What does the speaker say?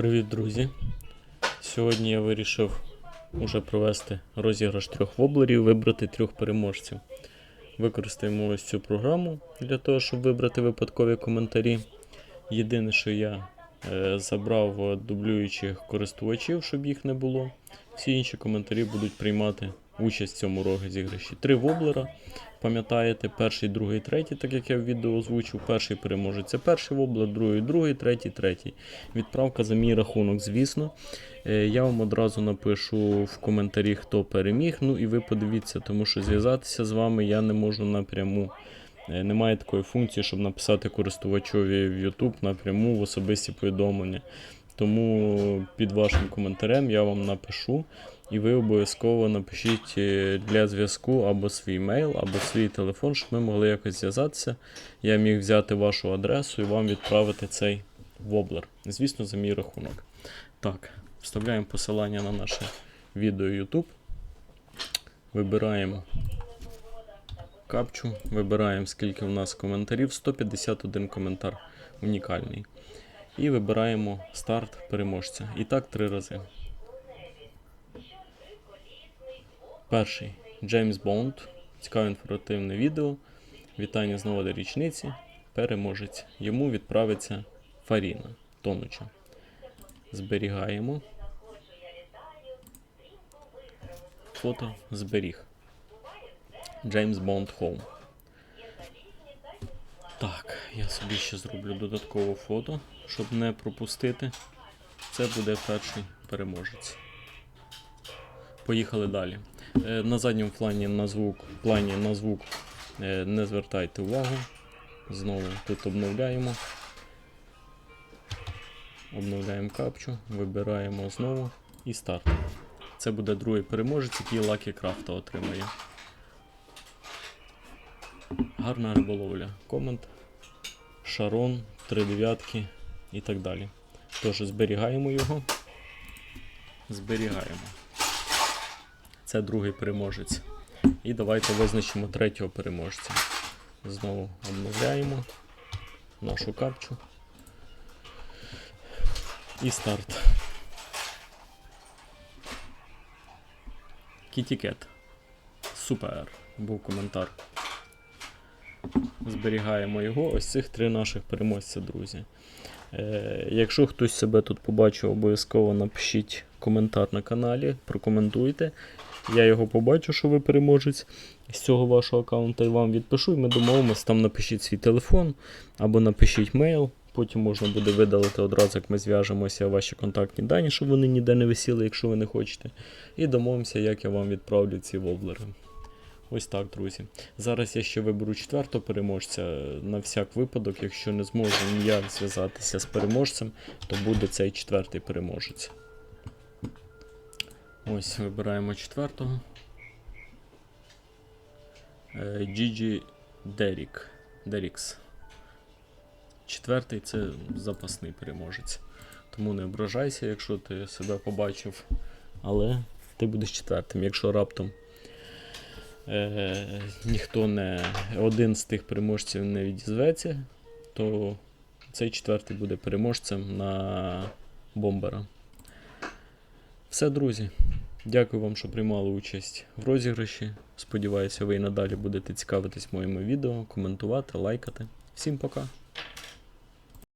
Привіт, друзі! Сьогодні я вирішив уже провести розіграш трьох воблерів, вибрати трьох переможців. Використаємо ось цю програму для того, щоб вибрати випадкові коментарі. Єдине, що я е, забрав дублюючих користувачів, щоб їх не було. Всі інші коментарі будуть приймати участь в цьому розіграші. Три воблера. Пам'ятаєте, перший, другий, третій, так як я в відео озвучив, перший переможець це перший воблер, другий, другий, третій, третій. Відправка за мій рахунок, звісно. Е, Я вам одразу напишу в коментарі, хто переміг. Ну і ви подивіться, тому що зв'язатися з вами я не можу напряму. Е, Немає такої функції, щоб написати користувачові в YouTube напряму в особисті повідомлення. Тому під вашим коментарем я вам напишу, і ви обов'язково напишіть е, для зв'язку або свій мейл, або свій телефон, щоб ми могли якось зв'язатися. Я міг взяти вашу адресу і вам відправити цей воблер. Звісно, за мій рахунок. Так, вставляємо посилання на наше відео YouTube. Вибираємо капчу, вибираємо скільки в нас коментарів. 151 коментар унікальний. І вибираємо старт переможця. І так три рази. Перший Джеймс Бонд. Цікаве інформативне відео. Вітання з нагоди річниці. Переможець. Йому відправиться Фаріна Тонуча. Зберігаємо. Фото зберіг. Джеймс Бонд Хоум. Так, я собі ще зроблю додаткове фото, щоб не пропустити. Це буде перший переможець. Поїхали далі. Е, На задньому плані на звук, плані на звук е, не звертайте увагу. Знову тут обновляємо. Обновляємо капчу, вибираємо знову і старт. Це буде другий переможець, який Лакі Крафта отримає. Гарна риболовля. Комент. Шарон, три дев'ятки і так далі. Тож зберігаємо його. Зберігаємо. Це другий переможець. І давайте визначимо третього переможця. Знову обновляємо нашу капчу. І старт. Кітікет. Супер. Був коментар. Зберігаємо його. Ось цих три наших переможця, друзі. Е, якщо хтось себе тут побачив, обов'язково напишіть коментар на каналі, прокоментуйте. Я його побачу, що ви переможець з цього вашого аккаунта і вам відпишу, і ми домовимося, там напишіть свій телефон або напишіть мейл. Потім можна буде видалити одразу, як ми зв'яжемося ваші контактні дані, щоб вони ніде не висіли, якщо ви не хочете. І домовимося, як я вам відправлю ці воблери. Ось так, друзі. Зараз я ще виберу четвертого переможця. На всяк випадок, якщо не зможу ніяк зв'язатися з переможцем, то буде цей четвертий переможець. Ось, вибираємо четвертого. Е, Gigi Derrick. Derricks. Четвертий це запасний переможець. Тому не ображайся, якщо ти себе побачив. Але ти будеш четвертим. Якщо раптом ніхто не один з тих переможців не відізветься, то цей четвертий буде переможцем на бомбера. Все, друзі. Дякую вам, що приймали участь в розіграші. Сподіваюся, ви і надалі будете цікавитись моїми відео, коментувати, лайкати. Всім пока!